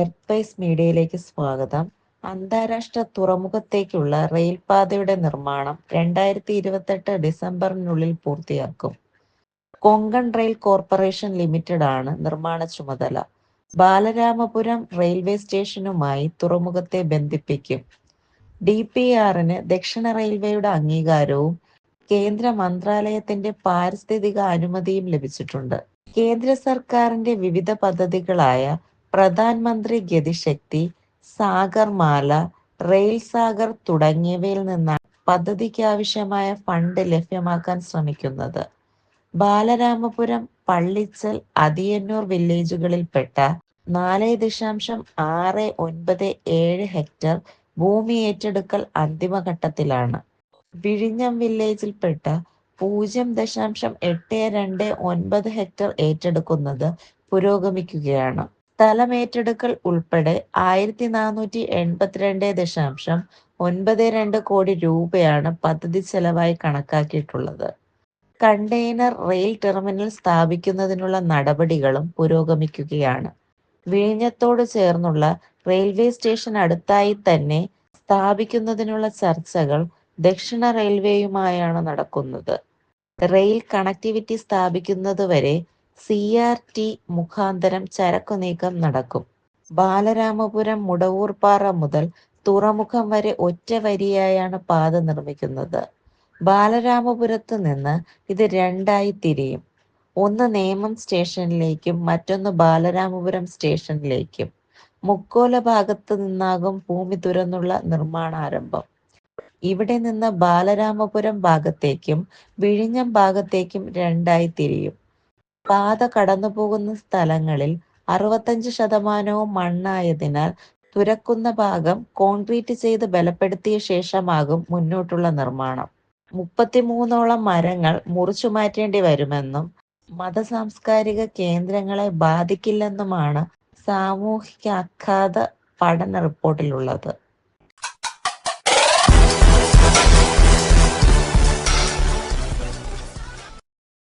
Earth മീഡിയയിലേക്ക് സ്വാഗതം. അന്താരാഷ്ട്ര തുറമുഖത്തേക്കുള്ള റെയിൽപാതയുടെ നിർമ്മാണം രണ്ടായിരത്തി ഇരുപത്തെട്ട് ഡിസംബറിനുള്ളിൽ പൂർത്തിയാക്കും. കൊങ്കൺ റെയിൽ കോർപ്പറേഷൻ ലിമിറ്റഡ് ആണ് നിർമ്മാണ ചുമതല. ബാലരാമപുരം റെയിൽവേ സ്റ്റേഷനുമായി തുറമുഖത്തെ ബന്ധിപ്പിക്കും. ഡി പി ആറിന് ദക്ഷിണ റെയിൽവേയുടെ അംഗീകാരവും കേന്ദ്ര മന്ത്രാലയത്തിന്റെ പാരിസ്ഥിതിക അനുമതിയും ലഭിച്ചിട്ടുണ്ട്. കേന്ദ്ര സർക്കാരിന്റെ വിവിധ പദ്ധതികളായ പ്രധാനമന്ത്രി ഗതിശക്തി സാഗർമാല റെയിൽ സാഗർ തുടങ്ങിയവയിൽ നിന്നാണ് പദ്ധതിക്ക് ആവശ്യമായ ഫണ്ട് ലഭ്യമാക്കാൻ ശ്രമിക്കുന്നത്. ബാലരാമപുരം പള്ളിച്ചൽ അതിയന്നൂർ വില്ലേജുകളിൽപ്പെട്ട നാല് ദശാംശം ആറ് ഒൻപത് ഏഴ് ഹെക്ടർ ഭൂമി ഏറ്റെടുക്കൽ അന്തിമഘട്ടത്തിലാണ്. വിഴിഞ്ഞം വില്ലേജിൽപ്പെട്ട പൂജ്യം ദശാംശം എട്ട് രണ്ട് ഒൻപത് ഹെക്ടർ ഏറ്റെടുക്കുന്നത് പുരോഗമിക്കുകയാണ്. സ്ഥലം ഏറ്റെടുക്കൽ ഉൾപ്പെടെ ആയിരത്തി നാനൂറ്റി എൺപത്തിരണ്ട് ദശാംശം ഒൻപത് രണ്ട് കോടി രൂപയാണ് പദ്ധതി ചെലവായി കണക്കാക്കിയിട്ടുള്ളത്. കണ്ടെയ്നർ റെയിൽ ടെർമിനൽ സ്ഥാപിക്കുന്നതിനുള്ള നടപടികളും പുരോഗമിക്കുകയാണ്. വിഴിഞ്ഞത്തോട് ചേർന്നുള്ള റെയിൽവേ സ്റ്റേഷൻ അടുത്തായി തന്നെ സ്ഥാപിക്കുന്നതിനുള്ള ചർച്ചകൾ ദക്ഷിണ റെയിൽവേയുമായാണ് നടക്കുന്നത്. റെയിൽ കണക്ടിവിറ്റി സ്ഥാപിക്കുന്നതുവരെ സി ആർ ടി മുഖാന്തരം ചരക്കു നീക്കം നടക്കും. ബാലരാമപുരം മുടവൂർപ്പാറ മുതൽ തുറമുഖം വരെ ഒറ്റ വരിയായാണ് പാത നിർമ്മിക്കുന്നത്. ബാലരാമപുരത്ത് നിന്ന് ഇത് രണ്ടായി തിരിയും. ഒന്ന് നേമം സ്റ്റേഷനിലേക്കും മറ്റൊന്ന് ബാലരാമപുരം സ്റ്റേഷനിലേക്കും. മുക്കോല ഭാഗത്ത് നിന്നാകും ഭൂമി തുറന്നുള്ള നിർമ്മാണാരംഭം. ഇവിടെ നിന്ന് ബാലരാമപുരം ഭാഗത്തേക്കും വിഴിഞ്ഞം ഭാഗത്തേക്കും രണ്ടായി തിരിയും. പാത കടന്നുപോകുന്ന സ്ഥലങ്ങളിൽ അറുപത്തഞ്ച് ശതമാനവും മണ്ണായതിനാൽ തുരക്കുന്ന ഭാഗം കോൺക്രീറ്റ് ചെയ്ത് ബലപ്പെടുത്തിയ ശേഷമാകും മുന്നോട്ടുള്ള നിർമ്മാണം. മുപ്പത്തിമൂന്നോളം മരങ്ങൾ മുറിച്ചു മാറ്റേണ്ടി വരുമെന്നും മതസാംസ്കാരിക കേന്ദ്രങ്ങളെ ബാധിക്കില്ലെന്നുമാണ് സാമൂഹിക ആഘാത പഠന റിപ്പോർട്ടിലുള്ളത്.